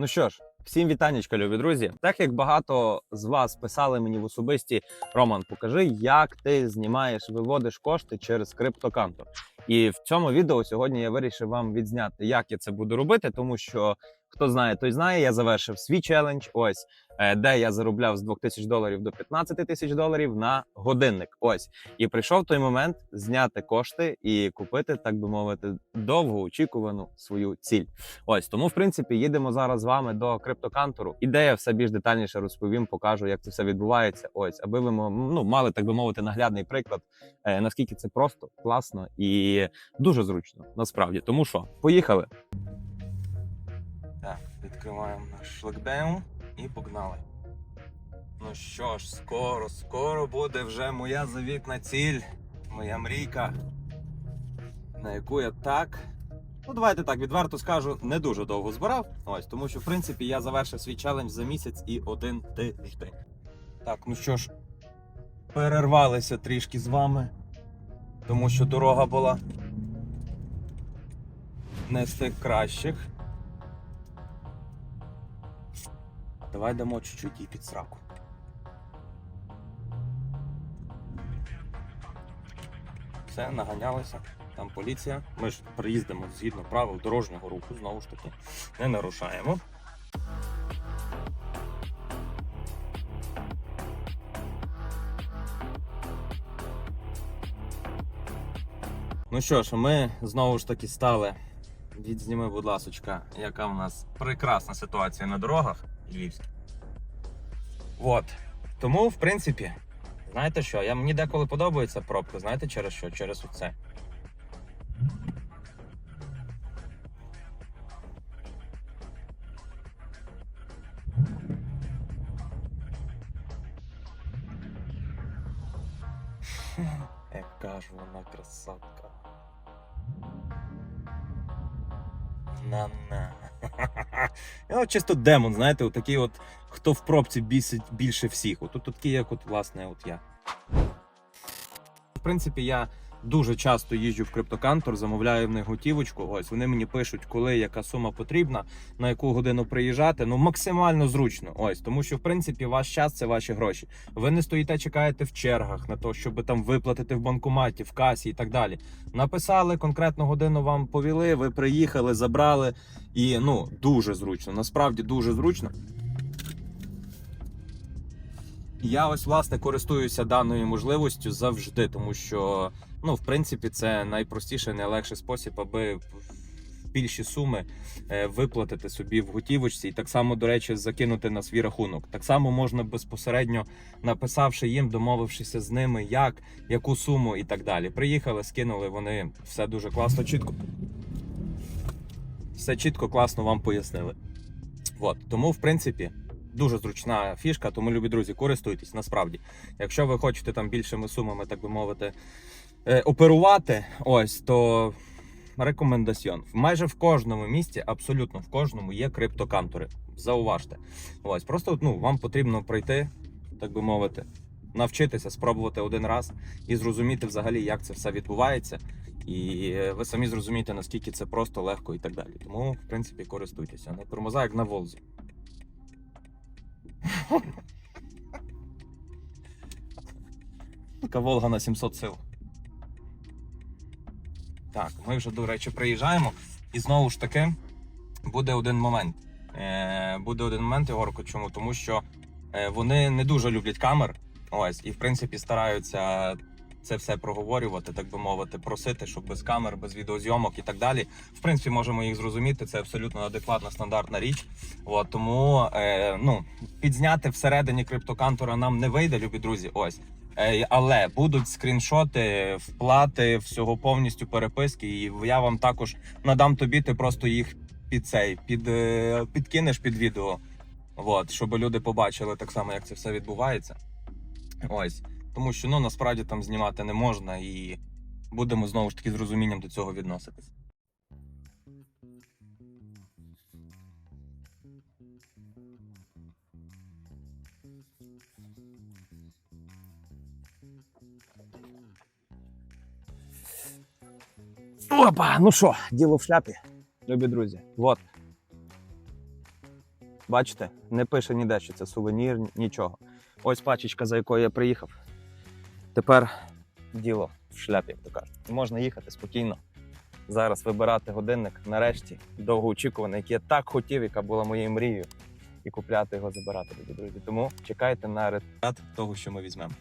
Ну що ж, всім вітанечка, любі друзі. Так як багато з вас писали мені в особисті, Роман, покажи, як ти знімаєш, виводиш кошти через криптокантор. І в цьому відео сьогодні я вирішив вам відзняти, як я це буду робити, тому що хто знає, той знає. Я завершив свій челендж. Ось де я заробляв з 2000 доларів до 15 тисяч доларів на годинник. Ось і прийшов той момент зняти кошти і купити, так би мовити, довгоочікувану свою ціль. Ось тому, в принципі, їдемо зараз з вами до криптокантору. Ідея все більш детальніше розповім, покажу, як це все відбувається. Ось, аби ви ну, мали так би мовити наглядний приклад, е, наскільки це просто, класно і дуже зручно. Насправді, тому що поїхали. Так, відкриваємо наш шлагбаум і погнали. Ну що ж, скоро, скоро буде вже моя завітна ціль, моя мрійка, на яку я так Ну, давайте так, відверто скажу, не дуже довго збирав. Ось, тому що, в принципі, я завершив свій челендж за місяць і один тиждень. Так, ну що ж, перервалися трішки з вами, тому що дорога була не з тих кращих. Давай дамо чуть-чуть їй під сраку. Все, наганялися. Там поліція. Ми ж приїздимо згідно правил дорожнього руху, знову ж таки, не нарушаємо. Ну що ж, ми знову ж таки стали. Відзніми, будь ласочка, яка в нас прекрасна ситуація на дорогах львівських. От. Тому, в принципі, знаєте що? Я, мені деколи подобається пробка, знаєте через що? Через оце. Яка ж вона красотка. На-на. Я от чисто демон, знаєте, от такий от, хто в пробці бісить більше всіх. От тут такий, як от, власне, от я. В принципі, я дуже часто їжджу в криптокантор, замовляю в них готівочку. Ось вони мені пишуть, коли яка сума потрібна, на яку годину приїжджати. Ну максимально зручно. Ось тому, що в принципі ваш час це ваші гроші. Ви не стоїте, чекаєте в чергах на те, щоб там виплатити в банкоматі, в касі і так далі. Написали конкретну годину, вам повіли. Ви приїхали, забрали, і ну дуже зручно. Насправді дуже зручно. Я ось власне користуюся даною можливістю завжди, тому що ну, в принципі, це найпростіший, найлегший спосіб, аби більші суми е, виплатити собі в готівочці, і так само, до речі, закинути на свій рахунок. Так само можна безпосередньо написавши їм, домовившися з ними, як, яку суму і так далі. Приїхали, скинули, вони все дуже класно, чітко. Все чітко, класно вам пояснили. От тому, в принципі. Дуже зручна фішка, тому, любі друзі, користуйтесь насправді. Якщо ви хочете там більшими сумами, так би мовити, е, оперувати, ось то рекомендаціон. Майже в кожному місті, абсолютно в кожному є криптокантори. Зауважте. Ось просто ну, вам потрібно пройти, так би мовити, навчитися, спробувати один раз і зрозуміти взагалі, як це все відбувається. І е, ви самі зрозумієте, наскільки це просто легко і так далі. Тому, в принципі, користуйтеся. Не тормоза, як на Волзі. Така Волга на 700 сил. Так, ми вже, до речі, приїжджаємо. І знову ж таки буде один момент. Е, буде один момент, Ігорко, чому? Тому що е, вони не дуже люблять камер. Ось, і в принципі стараються це все проговорювати, так би мовити, просити, щоб без камер, без відеозйомок і так далі. В принципі, можемо їх зрозуміти. Це абсолютно адекватна стандартна річ. От, тому е, ну, підзняти всередині криптокантора нам не вийде, любі друзі. Ось. Е, Але будуть скріншоти, вплати всього повністю переписки, і я вам також надам тобі. Ти просто їх під цей під, е, підкинеш під відео. От, щоб люди побачили так само, як це все відбувається. Ось. Тому що ну насправді там знімати не можна, і будемо знову ж таки з розумінням до цього відноситись. Опа, ну що, діло в шляпі, любі друзі. Вот. Бачите, не пише ніде, що це сувенір, нічого. Ось пачечка, за якою я приїхав. Тепер діло в шляпі, як то кажуть. Можна їхати спокійно. Зараз вибирати годинник, нарешті, довгоочікуваний, який я так хотів, яка була моєю мрією, і купляти його, забирати, люди, друзі. Тому чекайте на результат того, що ми візьмемо.